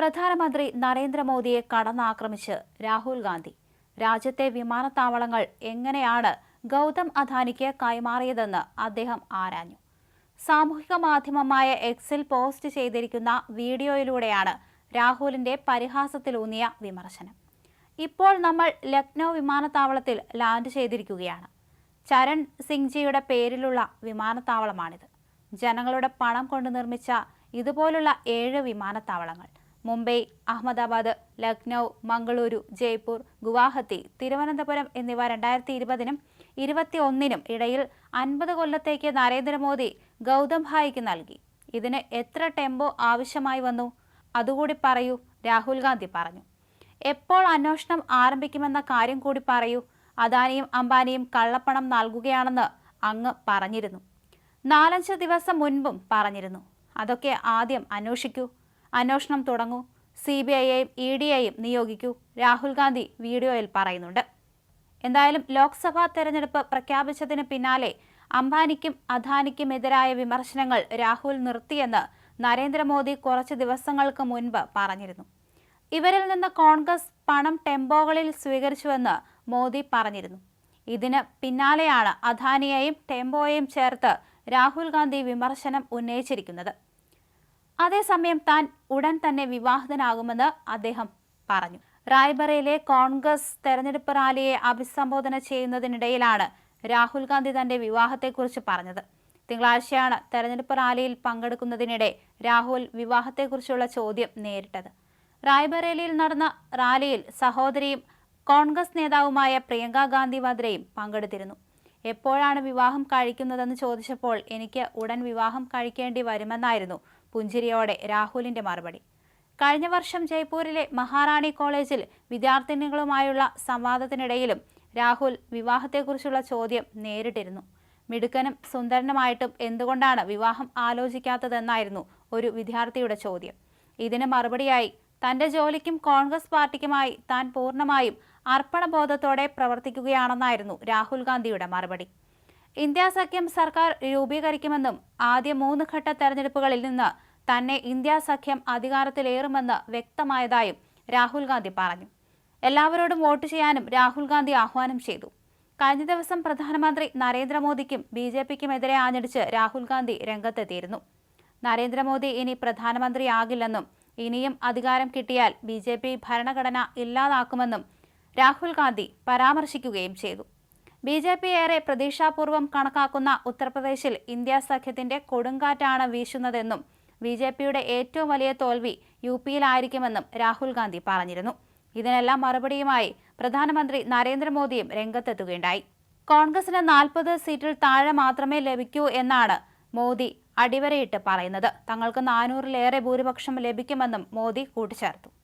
പ്രധാനമന്ത്രി നരേന്ദ്രമോദിയെ കടന്നാക്രമിച്ച് രാഹുൽ ഗാന്ധി. രാജ്യത്തെ വിമാനത്താവളങ്ങൾ എങ്ങനെയാണ് ഗൗതം അദാനിക്ക് കൈമാറിയതെന്ന് അദ്ദേഹം ആരാഞ്ഞു. സാമൂഹിക മാധ്യമമായ എക്സിൽ പോസ്റ്റ് ചെയ്തിരിക്കുന്ന വീഡിയോയിലൂടെയാണ് രാഹുലിന്റെ പരിഹാസത്തിലൂന്നിയ വിമർശനം. ഇപ്പോൾ നമ്മൾ ലക്നൗ വിമാനത്താവളത്തിൽ ലാൻഡ് ചെയ്തിരിക്കുകയാണ്. ചരൺ സിംഗ്ജിയുടെ പേരിലുള്ള വിമാനത്താവളമാണിത്. ജനങ്ങളുടെ പണം കൊണ്ട് നിർമ്മിച്ച ഇതുപോലുള്ള ഏഴ് വിമാനത്താവളങ്ങൾ. മുംബൈ അഹമ്മദാബാദ് ലക്നൗ മംഗളൂരു ജയ്പൂർ ഗുവാഹത്തി തിരുവനന്തപുരം എന്നിവ രണ്ടായിരത്തി ഇരുപതിനും ഇരുപത്തി ഒന്നിനും ഇടയിൽ അൻപത് കൊല്ലത്തേക്ക് നരേന്ദ്രമോദി ഗൗതം ഭായിക്ക് നൽകി. ഇതിന് എത്ര ടെമ്പോ ആവശ്യമായി വന്നു? അതുകൂടി പറയൂ രാഹുൽ ഗാന്ധി പറഞ്ഞു. എപ്പോൾ അന്വേഷണം ആരംഭിക്കുമെന്ന കാര്യം കൂടി പറയൂ. അദാനിയും അംബാനിയും കള്ളപ്പണം നൽകുകയാണെന്ന് അങ്ങ് പറഞ്ഞിരുന്നു. നാലഞ്ച് ദിവസം മുൻപും പറഞ്ഞിരുന്നു. അതൊക്കെ ആദ്യം അന്വേഷിക്കൂ. അന്വേഷണം തുടങ്ങൂ. സി ബി ഐയെയും ഇ ഡി ഐയും നിയോഗിക്കൂ. രാഹുൽ ഗാന്ധി വീഡിയോയിൽ പറയുന്നുണ്ട്. എന്തായാലും ലോക്സഭാ തെരഞ്ഞെടുപ്പ് പ്രഖ്യാപിച്ചതിന് പിന്നാലെ അംബാനിക്കും അദാനിക്കും എതിരായ വിമർശനങ്ങൾ രാഹുൽ നിർത്തിയെന്ന് നരേന്ദ്രമോദി കുറച്ച് ദിവസങ്ങൾക്ക് മുൻപ് പറഞ്ഞിരുന്നു. ഇവരിൽ നിന്ന് കോൺഗ്രസ് പണം ടെമ്പോകളിൽ സ്വീകരിച്ചുവെന്ന് മോദി പറഞ്ഞിരുന്നു. ഇതിന് പിന്നാലെയാണ് അദാനിയെയും ടെമ്പോയെയും ചേർത്ത് രാഹുൽ ഗാന്ധി വിമർശനം ഉന്നയിച്ചിരിക്കുന്നത്. അതേസമയം താൻ ഉടൻ തന്നെ വിവാഹിതനാകുമെന്ന് അദ്ദേഹം പറഞ്ഞു. റായ്ബറയിലെ കോൺഗ്രസ് തെരഞ്ഞെടുപ്പ് റാലിയെ അഭിസംബോധന ചെയ്യുന്നതിനിടയിലാണ് രാഹുൽ ഗാന്ധി തന്റെ വിവാഹത്തെക്കുറിച്ച് പറഞ്ഞത്. തിങ്കളാഴ്ചയാണ് തെരഞ്ഞെടുപ്പ് റാലിയിൽ പങ്കെടുക്കുന്നതിനിടെ രാഹുൽ വിവാഹത്തെക്കുറിച്ചുള്ള ചോദ്യം നേരിട്ടത്. റായ്ബറേലിയിൽ നടന്ന റാലിയിൽ സഹോദരിയും കോൺഗ്രസ് നേതാവുമായ പ്രിയങ്ക ഗാന്ധി വദ്രയും പങ്കെടുത്തിരുന്നു. എപ്പോഴാണ് വിവാഹം കഴിക്കുന്നതെന്ന് ചോദിച്ചപ്പോൾ എനിക്ക് ഉടൻ വിവാഹം കഴിക്കേണ്ടി വരുമെന്നായിരുന്നു പുഞ്ചിരിയോടെ രാഹുലിന്റെ മറുപടി. കഴിഞ്ഞ വർഷം ജയ്പൂരിലെ മഹാറാണി കോളേജിൽ വിദ്യാർത്ഥിനികളുമായുള്ള സംവാദത്തിനിടയിലും രാഹുൽ വിവാഹത്തെക്കുറിച്ചുള്ള ചോദ്യം നേരിട്ടിരുന്നു. മിടുക്കനും സുന്ദരനുമായിട്ടും എന്തുകൊണ്ടാണ് വിവാഹം ആലോചിക്കാത്തതെന്നായിരുന്നു ഒരു വിദ്യാർത്ഥിയുടെ ചോദ്യം. ഇതിന് മറുപടിയായി തന്റെ ജോലിക്കും കോൺഗ്രസ് പാർട്ടിക്കുമായി താൻ പൂർണമായും അർപ്പണബോധത്തോടെ പ്രവർത്തിക്കുകയാണെന്നായിരുന്നു രാഹുൽ ഗാന്ധിയുടെ മറുപടി. ഇന്ത്യ സഖ്യം സർക്കാർ രൂപീകരിക്കുമെന്നും ആദ്യ മൂന്ന് ഘട്ട തെരഞ്ഞെടുപ്പുകളിൽ നിന്ന് തന്നെ ഇന്ത്യ സഖ്യം അധികാരത്തിലേറുമെന്ന് വ്യക്തമായതായും രാഹുൽ ഗാന്ധി പറഞ്ഞു. എല്ലാവരോടും വോട്ട് ചെയ്യാനും രാഹുൽ ഗാന്ധി ആഹ്വാനം ചെയ്തു. കഴിഞ്ഞ ദിവസം പ്രധാനമന്ത്രി നരേന്ദ്രമോദിക്കും ബി ജെ പിക്കുമെതിരെ ആഞ്ഞടിച്ച് രാഹുൽ ഗാന്ധി രംഗത്തെത്തിയിരുന്നു. നരേന്ദ്രമോദി ഇനി പ്രധാനമന്ത്രിയാകില്ലെന്നും ഇനിയും അധികാരം കിട്ടിയാൽ ബി ഭരണഘടന ഇല്ലാതാക്കുമെന്നും രാഹുൽ ഗാന്ധി പരാമർശിക്കുകയും ചെയ്തു. ബി ജെ പി ഏറെ പ്രതീക്ഷാപൂർവം കണക്കാക്കുന്ന ഉത്തർപ്രദേശിൽ ഇന്ത്യ സഖ്യത്തിന്റെ കൊടുങ്കാറ്റാണ് വീശുന്നതെന്നും ബി ജെ പിയുടെ ഏറ്റവും വലിയ തോൽവി യു പിയിലായിരിക്കുമെന്നും രാഹുൽ ഗാന്ധി പറഞ്ഞിരുന്നു. ഇതിനെല്ലാം മറുപടിയുമായി പ്രധാനമന്ത്രി നരേന്ദ്രമോദിയും രംഗത്തെത്തുകയുണ്ടായി. കോൺഗ്രസിന് നാൽപ്പത് സീറ്റിൽ താഴെ മാത്രമേ ലഭിക്കൂ എന്നാണ് മോദി അടിവരയിട്ട് പറയുന്നത്. തങ്ങൾക്ക് നാനൂറിലേറെ ഭൂരിപക്ഷം ലഭിക്കുമെന്നും മോദി കൂട്ടിച്ചേർത്തു.